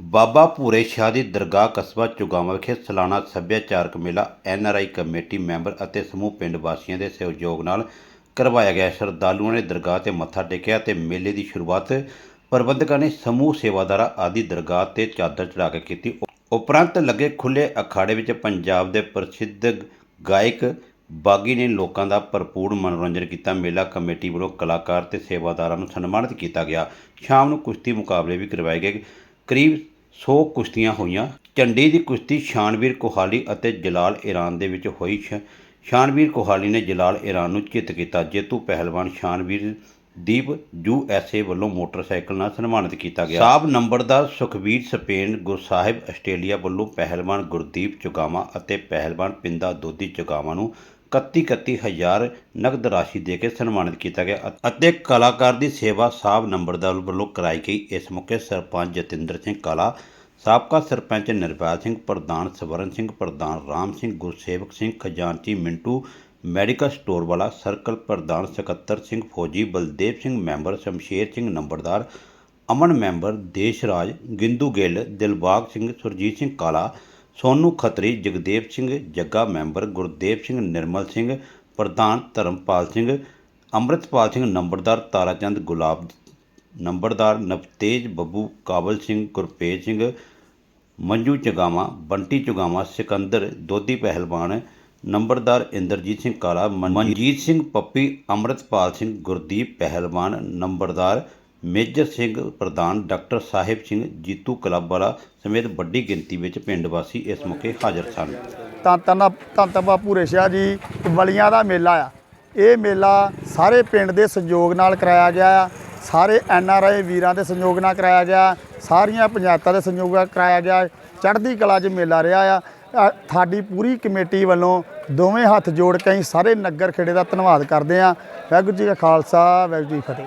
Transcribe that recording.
ਬਾਬਾ ਭੂਰੇ ਸ਼ਾਹ ਦੀ ਦਰਗਾਹ ਕਸਬਾ ਚੁਗਾਵਾਂ ਵਿਖੇ ਸਾਲਾਨਾ ਸੱਭਿਆਚਾਰਕ ਮੇਲਾ ਐਨਆਰਆਈ ਕਮੇਟੀ ਮੈਂਬਰ ਅਤੇ ਸਮੂਹ ਪਿੰਡ ਵਾਸੀਆਂ ਦੇ ਸਹਿਯੋਗ ਨਾਲ ਕਰਵਾਇਆ ਗਿਆ। ਸ਼ਰਧਾਲੂਆਂ ਨੇ ਦਰਗਾਹ ਤੇ ਮੱਥਾ ਟੇਕਿਆ ਤੇ ਮੇਲੇ ਦੀ ਸ਼ੁਰੂਆਤ ਪ੍ਰਬੰਧਕਾਂ ਨੇ ਸਮੂਹ ਸੇਵਾਦਾਰਾਂ ਆਦਿ ਦਰਗਾਹ ਤੇ ਚਾਦਰ ਚੜਾ ਕੇ ਕੀਤੀ। ਉਪਰੰਤ ਲੱਗੇ ਖੁੱਲੇ ਅਖਾੜੇ ਵਿੱਚ ਪੰਜਾਬ ਦੇ ਪ੍ਰਸਿੱਧ ਗਾਇਕ ਬਾਗੀ ਨੇ ਲੋਕਾਂ ਦਾ ਭਰਪੂਰ ਮਨੋਰੰਜਨ ਕੀਤਾ। ਮੇਲਾ ਕਮੇਟੀ ਵੱਲੋਂ ਕਲਾਕਾਰ ਤੇ ਸੇਵਾਦਾਰਾਂ ਨੂੰ ਸਨਮਾਨਿਤ ਕੀਤਾ ਗਿਆ। ਸ਼ਾਮ ਨੂੰ ਕੁਸ਼ਤੀ ਮੁਕਾਬਲੇ ਵੀ ਕਰਵਾਏ ਗਏ। ਕਰੀਬ 100 ਕੁਸ਼ਤੀਆਂ ਹੋਈਆਂ। ਝੰਡੀ ਦੀ ਕੁਸ਼ਤੀ ਸ਼ਾਨਵੀਰ ਕੋਹਾਲੀ ਅਤੇ ਜਲਾਲ ਈਰਾਨ ਦੇ ਵਿੱਚ ਹੋਈ ਸ਼- ਸ਼ਾਨਵੀਰ ਕੋਹਾਲੀ ਨੇ ਜਲਾਲ ਈਰਾਨ ਨੂੰ ਚਿੱਤ ਕੀਤਾ, ਜੇਤੂ ਪਹਿਲਵਾਨ Shanvir Deep U S A ਵੱਲੋਂ ਮੋਟਰਸਾਈਕਲ ਨਾਲ ਸਨਮਾਨਿਤ ਕੀਤਾ ਗਿਆ। ਸਾਬ ਨੰਬਰਦਾਰ ਸੁਖਵੀਰ ਸਪੇਨ ਗੁਰਸਾਹਿਬ ਆਸਟ੍ਰੇਲੀਆ ਵੱਲੋਂ ਪਹਿਲਵਾਨ ਗੁਰਦੀਪ ਚੁਗਾਮਾ ਅਤੇ ਪਹਿਲਵਾਨ ਪਿੰਦਾ ਦੋਦੀ ਚੁਗਾਮਾ ਨੂੰ 31 31 ਹਜ਼ਾਰ ਨਗਦ ਰਾਸ਼ੀ ਦੇ ਕੇ ਸਨਮਾਨਿਤ ਕੀਤਾ ਗਿਆ ਅਤੇ ਕਲਾਕਾਰ ਦੀ ਸੇਵਾ ਸਾਹਿਬ ਨੰਬਰਦਾਰ ਵੱਲੋਂ ਕਰਾਈ ਗਈ। ਇਸ ਮੌਕੇ ਸਰਪੰਚ ਜਤਿੰਦਰ ਸਿੰਘ ਕਾਲਾ, ਸਾਬਕਾ ਸਰਪੰਚ ਨਿਰਪਾਲ ਸਿੰਘ, ਪ੍ਰਧਾਨ ਸਵਰਨ ਸਿੰਘ, ਪ੍ਰਧਾਨ ਰਾਮ ਸਿੰਘ, ਗੁਰਸੇਵਕ ਸਿੰਘ, ਖਜ਼ਾਨਚੀ ਮਿੰਟੂ, ਮੈਡੀਕਲ ਸਟੋਰ ਵਾਲਾ ਸਰਕਲ ਪ੍ਰਧਾਨ ਸਕੱਤਰ ਸਿੰਘ ਫੌਜੀ, ਬਲਦੇਵ ਸਿੰਘ ਮੈਂਬਰ, ਸ਼ਮਸ਼ੇਰ ਸਿੰਘ ਨੰਬਰਦਾਰ, ਅਮਨ ਮੈਂਬਰ, ਦੇਸ਼ਰਾਜ, ਗਿੰਦੂ ਗਿੱਲ, ਦਿਲਬਾਗ ਸਿੰਘ, ਸੁਰਜੀਤ ਸਿੰਘ ਕਾਲਾ ਸੋਨੂ ਖੱਤਰੀ, ਜਗਦੇਵ ਸਿੰਘ ਜੱਗਾ ਮੈਂਬਰ, ਗੁਰਦੇਵ ਸਿੰਘ ਨਿਰਮਲ ਸਿੰਘ, ਪ੍ਰਧਾਨ ਧਰਮਪਾਲ ਸਿੰਘ, ਅੰਮ੍ਰਿਤਪਾਲ ਸਿੰਘ ਨੰਬਰਦਾਰ, ਤਾਰਾਚੰਦ ਗੁਲਾਬ ਨੰਬਰਦਾਰ, ਨਵਤੇਜ ਬੱਬੂ ਕਾਬਲ ਸਿੰਘ ਗੁਰਪੇਜ ਸਿੰਘ, ਮੰਜੂ ਚਗਾਵਾ, ਬੰਟੀ ਚੁਗਾਵਾ, ਸਿਕੰਦਰ ਦੋਦੀ ਪਹਿਲਵਾਨ, ਨੰਬਰਦਾਰ ਇੰਦਰਜੀਤ ਸਿੰਘ ਕਾਲਾ ਮਨ- ਮਨਜੀਤ ਸਿੰਘ ਪੱਪੀ, ਅੰਮ੍ਰਿਤਪਾਲ ਸਿੰਘ ਗੁਰਦੀਪ ਪਹਿਲਵਾਨ, ਨੰਬਰਦਾਰ ਮੇਜਰ ਸਿੰਘ ਪ੍ਰਧਾਨ ਡਾਕਟਰ ਸਾਹਿਬ ਸਿੰਘ ਜੀਤੂ ਕਲੱਬ ਵਾਲਾ ਸਮੇਤ ਵੱਡੀ ਗਿਣਤੀ ਵਿੱਚ ਪਿੰਡ ਵਾਸੀ ਇਸ ਮੌਕੇ ਹਾਜ਼ਰ ਸਨ। ਤਾਂ ਤਨਾ ਤਾਂ ਤਬਾ ਭੂਰੇ ਸ਼ਾਹ ਜੀ ਬਲੀਆਂ ਦਾ ਮੇਲਾ ਆ। ਇਹ ਮੇਲਾ ਸਾਰੇ ਪਿੰਡ ਦੇ ਸਹਿਯੋਗ ਨਾਲ ਕਰਾਇਆ ਗਿਆ ਆ। ਸਾਰੇ ਐਨ ਆਰ ਆਈ ਵੀਰਾਂ ਦੇ ਸਹਿਯੋਗ ਨਾਲ ਕਰਾਇਆ ਗਿਆ। ਸਾਰੀਆਂ ਪੰਚਾਇਤਾਂ ਦੇ ਸਹਿਯੋਗ ਨਾਲ ਕਰਾਇਆ ਗਿਆ। ਚੜ੍ਹਦੀ ਕਲਾ 'ਚ ਮੇਲਾ ਰਿਹਾ ਆ। ਅ, ਸਾਡੀ ਪੂਰੀ ਕਮੇਟੀ ਵੱਲੋਂ ਦੋਵੇਂ ਹੱਥ ਜੋੜ ਕੇ ਅਸੀਂ ਸਾਰੇ ਨਗਰ ਖੇੜੇ ਦਾ ਧੰਨਵਾਦ ਕਰਦੇ ਆ ਵਾਹਿਗੁਰੂ ਜੀ ਕਾ ਖਾਲਸਾ ਵਾਹਿਗੁਰੂ ਜੀ ਕੀ ਫਤਿਹ।